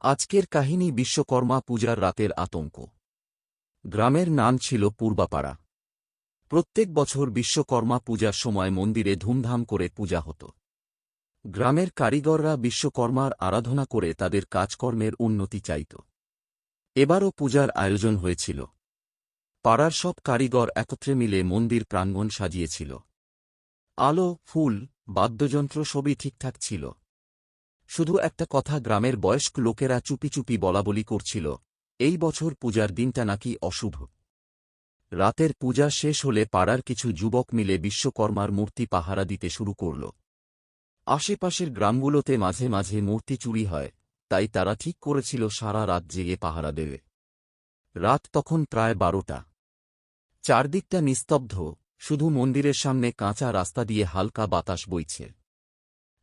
আজকের কাহিনী বিশ্বকর্মা পূজার রাতের আতঙ্ক। গ্রামের নাম ছিল পূর্বাপাড়া। প্রত্যেক বছর বিশ্বকর্মা পূজার সময় মন্দিরে ধুমধাম করে পূজা হতো। গ্রামের কারিগররা বিশ্বকর্মার আরাধনা করে তাদের কাজকর্মের উন্নতি চাইত। এবারও পূজার আয়োজন হয়েছিল। পাড়ার সব কারিগর একত্রে মিলে মন্দির প্রাঙ্গণ সাজিয়েছিল। আলো, ফুল, বাদ্যযন্ত্র সবই ঠিকঠাক ছিল। শুধু একটা কথা গ্রামের বয়স্ক লোকেরা চুপি চুপি বলাবলি করছিল, এই বছর পূজার দিনটা নাকি অশুভ। রাতের পূজা শেষ হলে পাড়ার কিছু যুবক মিলে বিশ্বকর্মার মূর্তি পাহারা দিতে শুরু করল। আশেপাশের গ্রামগুলোতে মাঝে মাঝে মূর্তি চুরি হয়, তাই তারা ঠিক করেছিল সারা রাত জেগে পাহারা দেবে। রাত তখন প্রায় বারোটা। চারদিকটা নিস্তব্ধ, শুধু মন্দিরের সামনে কাঁচা রাস্তা দিয়ে হালকা বাতাস বইছে।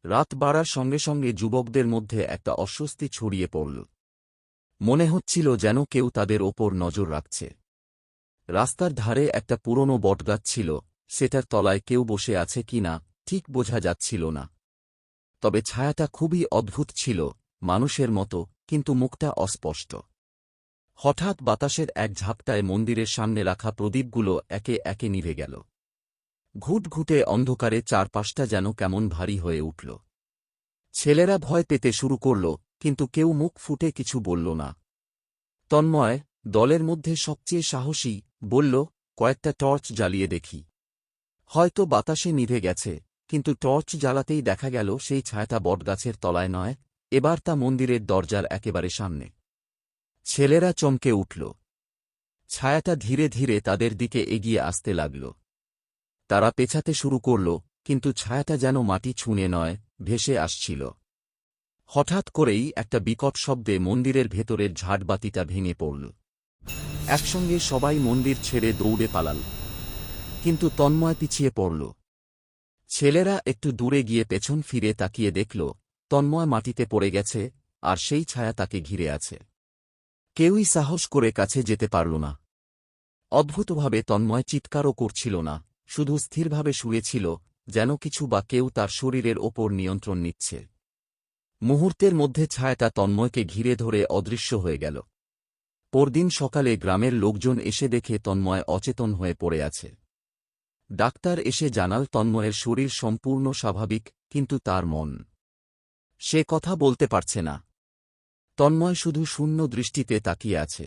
রাত বাড়ার সঙ্গে সঙ্গে যুবকদের মধ্যে একটা অস্বস্তি ছড়িয়ে পড়ল। মনে হচ্ছিল যেন কেউ তাদের ওপর নজর রাখছে। রাস্তার ধারে একটা পুরনো বটগাছ ছিল, সেটার তলায় কেউ বসে আছে কি না, ঠিক বোঝা যাচ্ছিল না। তবে ছায়াটা খুবই অদ্ভুত ছিল, মানুষের মতো, কিন্তু মুখটা অস্পষ্ট। হঠাৎ বাতাসের এক ঝাপটায় মন্দিরের সামনে রাখা প্রদীপগুলো একে একে নিভে গেল। ঘুটঘুটে অন্ধকারে চারপাশটা যেন কেমন ভারী হয়ে উঠল। ছেলেরা ভয় পেতে শুরু করল, কিন্তু কেউ মুখ ফুটে কিছু বলল না। তন্ময়, দলের মধ্যে সবচেয়ে সাহসী, বলল, কয়েকটা টর্চ জ্বালিয়ে দেখি। হয়তো বাতাসে নিভে গেছে, কিন্তু টর্চ জ্বালাতেই দেখা গেল সেই ছায়াটা বটগাছের তলায় নয়, এবার তা মন্দিরের দরজার একেবারে সামনে। ছেলেরা চমকে উঠল। ছায়াটা ধীরে ধীরে তাদের দিকে এগিয়ে আসতে লাগল। তারা পেছাতে শুরু করল, কিন্তু ছায়াটা যেন মাটি ছুঁয়ে নয়, ভেসে আসছিল। হঠাৎ করেই একটা বিকট শব্দে মন্দিরের ভেতরের ঝাড়বাতিটা ভেঙে পড়ল। একসঙ্গে সবাই মন্দির ছেড়ে দৌড়ে পালাল, কিন্তু তন্ময় পিছিয়ে পড়ল। ছেলেরা একটু দূরে গিয়ে পেছন ফিরে তাকিয়ে দেখল, তন্ময় মাটিতে পড়ে গেছে, আর সেই ছায়া তাকে ঘিরে আছে। কেউই সাহস করে কাছে যেতে পারল না। অদ্ভুতভাবে তন্ময় চিৎকারও করছিল না। শুধু স্থিরভাবে শুয়েছিল, যেন কিছু বা কেউ তার শরীরের ওপর নিয়ন্ত্রণ নিচ্ছে। মুহূর্তের মধ্যে ছায়াটা তন্ময়কে ঘিরে ধরে অদৃশ্য হয়ে গেল। পরদিন সকালে গ্রামের লোকজন এসে দেখে তন্ময় অচেতন হয়ে পড়ে আছে। ডাক্তার এসে জানাল তন্ময়ের শরীর সম্পূর্ণ স্বাভাবিক, কিন্তু তার মন। সে কথা বলতে পারছে না। তন্ময় শুধু শূন্য দৃষ্টিতে তাকিয়ে আছে।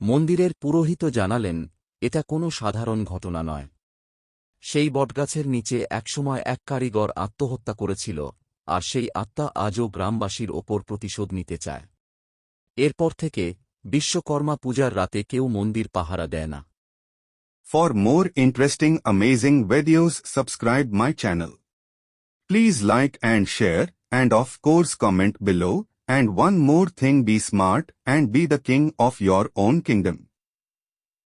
মন্দিরের পুরোহিত জানালেন, এটা কোনো সাধারণ ঘটনা নয়। সেই বটগাছের নিচে একসময় এক কারিগর আত্মহত্যা করেছিল, আর সেই আত্মা আজও গ্রামবাসীর ওপর প্রতিশোধ নিতে চায়। এরপর থেকে বিশ্বকর্মা পূজার রাতে কেউ মন্দির পাহারা দেয় না। For more interesting amazing videos subscribe my channel please like and share and of course comment below and one more thing be smart and be the king of your own kingdom